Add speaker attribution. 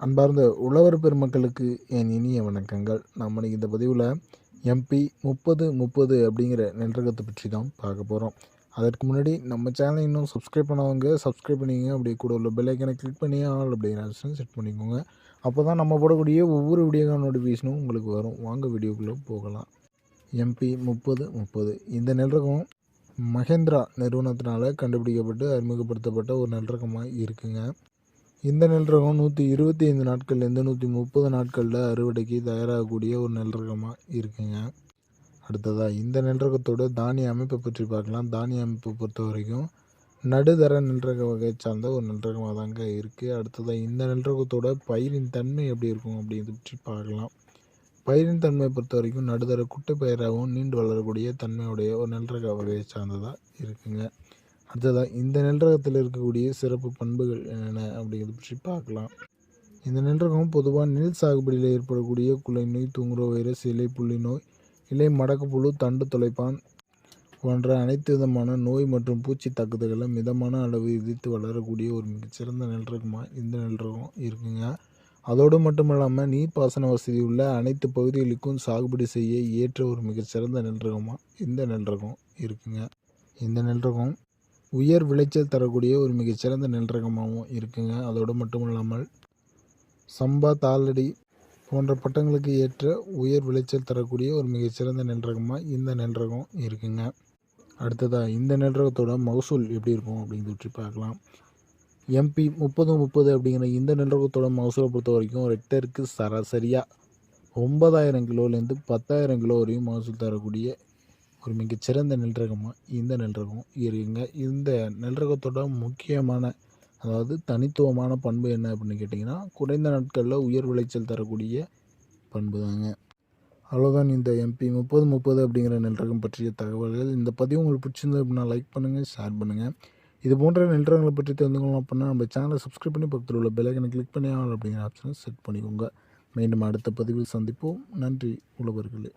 Speaker 1: அன்பார்ந்த உழவர் பெருமக்களுக்கு என் இனிய வணக்கங்கள். நம்ம இந்த பதிவில் எம்பி முப்பது முப்பது அப்படிங்கிற நெல்ரகத்தை பற்றி தான் பார்க்க போகிறோம் அதற்கு முன்னாடி நம்ம சேனலை இன்னும் சப்ஸ்கிரைப் பண்ணவங்க சப்ஸ்கிரைப் பண்ணிங்க அப்படி கூட உள்ள பெல்லைக்கனை கிளிக் பண்ணி ஆல் அப்படிங்கிற ஆப்ஷன் செட் பண்ணிக்கோங்க. அப்போ தான் நம்ம போடக்கூடிய ஒவ்வொரு வீடியோ நோட்டிஃபிகேஷனும் உங்களுக்கு வரும். வாங்க வீடியோக்குள்ளே போகலாம். எம்பி முப்பது முப்பது. இந்த நெல்ரகம் மகேந்திரா நிறுவனத்தினால் கண்டுபிடிக்கப்பட்டு அறிமுகப்படுத்தப்பட்ட ஒரு நெல்ரகமாக இருக்குங்க. இந்த நெல் ரகம் நூற்றி இருபத்தி ஐந்து நாட்கள்லேருந்து நூற்றி முப்பது நாட்களில் அறுவடைக்கு தயாராகக்கூடிய ஒரு நெல் ரகமாக இருக்குங்க. அடுத்ததாக இந்த நெல் ரகத்தோட தானிய அமைப்பை பற்றி பார்க்கலாம். தானிய அமைப்பை பொறுத்த வரைக்கும் நடுதர நெல் ரக வகை சார்ந்த ஒரு நெல் ரகமாக தாங்க இருக்குது அடுத்ததாக இந்த நெல் ரகத்தோட பயிரின் தன்மை எப்படி இருக்கும் அப்படிங்கிறத பற்றி பார்க்கலாம். பயிரின் தன்மையை பொறுத்த வரைக்கும் நடுதர குட்டை பயிராகவும் நீண்டு வளரக்கூடிய தன்மையுடைய ஒரு நெல் ரக வகையை சார்ந்ததாக இருக்குங்க. அடுத்ததாக இந்த நெல்ரகத்தில் இருக்கக்கூடிய சிறப்பு பண்புகள் என்னென்ன அப்படிங்கிறத பற்றி பார்க்கலாம். இந்த நெல் பொதுவாக நெல் சாகுபடியில் ஏற்படக்கூடிய குலை நோய் தூங்குற வைரஸ் இலை புள்ளி நோய் இலை மடக்குப்புழு தண்டு தொலைப்பான் போன்ற அனைத்து விதமான நோய் மற்றும் பூச்சி தாக்குதல்களை மிதமான அளவு எதிர்த்து வளரக்கூடிய ஒரு மிகச்சிறந்த நெல்ரகமாக இந்த நெல்ரகம் இருக்குங்க. அதோடு மட்டும் இல்லாமல் நீர்ப்பாசன வசதி உள்ள அனைத்து பகுதிகளுக்கும் சாகுபடி செய்ய ஏற்ற ஒரு மிகச்சிறந்த நெல்ரகமாக இந்த நெல்ரகம் இருக்குங்க. இந்த நெல்ரகம் உயர் விளைச்சல் தரக்கூடிய ஒரு மிகச்சிறந்த நெல் ரகமாகவும் இருக்குங்க. அதோடு மட்டும் இல்லாமல் சம்பா தாளடி போன்ற பட்டங்களுக்கு ஏற்ற உயர் விளைச்சல் தரக்கூடிய ஒரு மிகச்சிறந்த நெல் ரகமாக இந்த நெல் ரகம் இருக்குங்க. அடுத்ததாக இந்த நெல் ரகத்தோட மகசூல் எப்படி இருக்கும் அப்படிங்கிறத பற்றி பார்க்கலாம். எம்பி முப்பது முப்பது அப்படிங்கிற இந்த நெல் ரகத்தோட மகசூலை பொறுத்த வரைக்கும் ரெக்டருக்கு சராசரியாக ஒன்பதாயிரம் கிலோலேருந்து பத்தாயிரம் கிலோ வரையும் மகசூல் தரக்கூடிய ஒரு மிகச்சிறந்த நெல் ரகமாக இந்த நெல் ரகம் இருக்குங்க இந்த நெல் ரகத்தோட முக்கியமான அதாவது தனித்துவமான பண்பு என்ன அப்படின்னு கேட்டிங்கன்னா குறைந்த நாட்களில் உயர் விளைச்சல் தரக்கூடிய பண்பு தாங்க அவ்வளோதான் இந்த எம்பி முப்பது முப்பது அப்படிங்கிற நெல் ரகம் பற்றிய தகவல்கள். இந்த பதிவு உங்களுக்கு பிடிச்சிருந்தது அப்படின்னா லைக் பண்ணுங்கள் ஷேர் பண்ணுங்கள் இது போன்ற நெல் ரகங்களை பற்றி தெரிஞ்சுக்கணும் அப்படின்னா நம்ம சேனலை சப்ஸ்கிரைப் பண்ணி பக்கத்தில் உள்ள பெலைக்கனை கிளிக் பண்ணி ஆல் அப்படிங்கிற ஆப்ஷனை செட் பண்ணிக்கோங்க. மீண்டும் அடுத்த பதிவில் சந்திப்போம். நன்றி உழவர்களே.